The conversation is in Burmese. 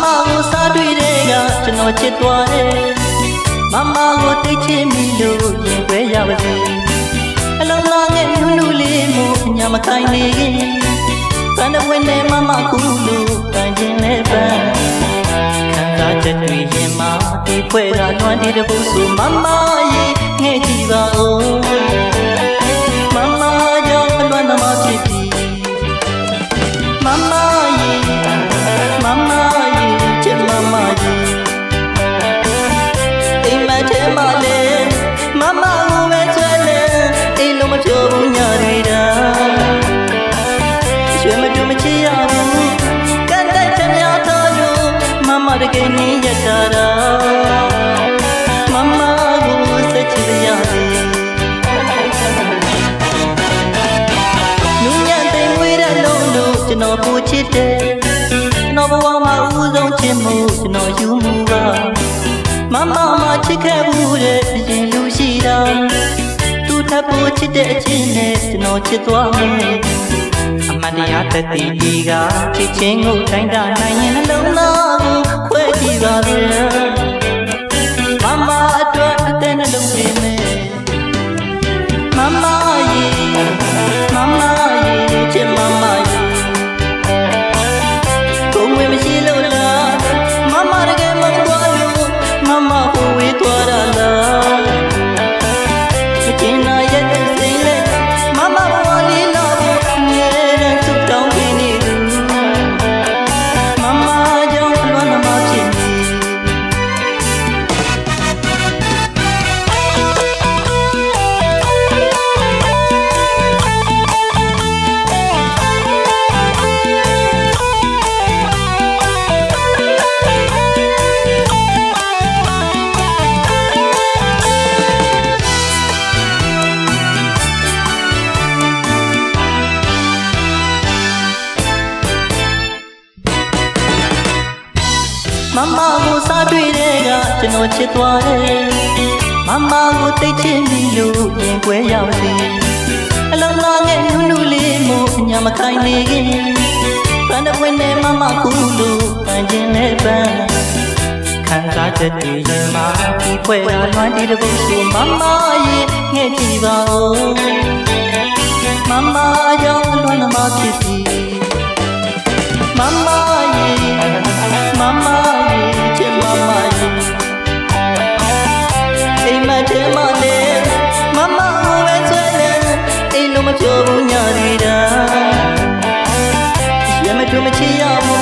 မကိုစားတွေ့တဲ့ကကျွန်တော်ချစ်သွားတယ်မမကိုတိတ်ချင်မိလို့ရင်ခွဲရပါစေအလုံးလာငယ်နုနုလေးမို့ညမခိုင်နေခင်ကံတဲ့ဝင်နဲ့မမကူလို့ကံချင်းနဲ့ပန်းခံစားချက်တွေရင်မဒီဖွဲကလွမ်းတဲ့ဖို့ဆိုမမရေငဲ့ကြည့်ပါဦး စ်မမရေအိမ်မထဲမှာလေမမကိုပဲဆွဲလေအိမ်လုံးမပြောဘူးညရီတာရွှေမတူမချစ်ရဘူးကတ်တဲ့ချင်ရတော့ယူမမတကယ်နင်းရတာတာမမကိုစက်ချစ်ရစေနူးညံ့သိမ်မွေးတဲ့လုံးလို့ကျွန်တော်ပူချစ်တယ်ကျွန်တော်ဘဝမှာ မမမချစ်ခဲ့မှုတဲ့အရင်လူရှိတာသူထပ်ပူချစ်တဲ့အချင်းနဲ့ကျွန်တော်ချစ်သွားမယ်အမတ်တရားတတိဒီကချစ်ချင်းကိုတိုင်းတာနိုင်ရင်နှလုံး မမကိုစားတွေ့တဲ့ကကျွန်တော်ချစ်သွားတယ်မမကိုသိချင်ပြီလို့ပြင်ပွဲရောက်စီအလုံးလာငယ်နုနုလေးမို့အညာမခိုင်းနေခင်ဖန်တဲ့ဝင်နဲ့မမကူလို့ပန်ခြင်းနဲ့ပန်ခံစားချက်တွေရင်မှာဒီဖွဲ့အားလွမ်းဒီတပုတ်ဆိုမမရဲ့ငဲ့ကြည့်ပါဦးမမကြောင့်လွမ်းသမားဖြစ်စီမမ amor.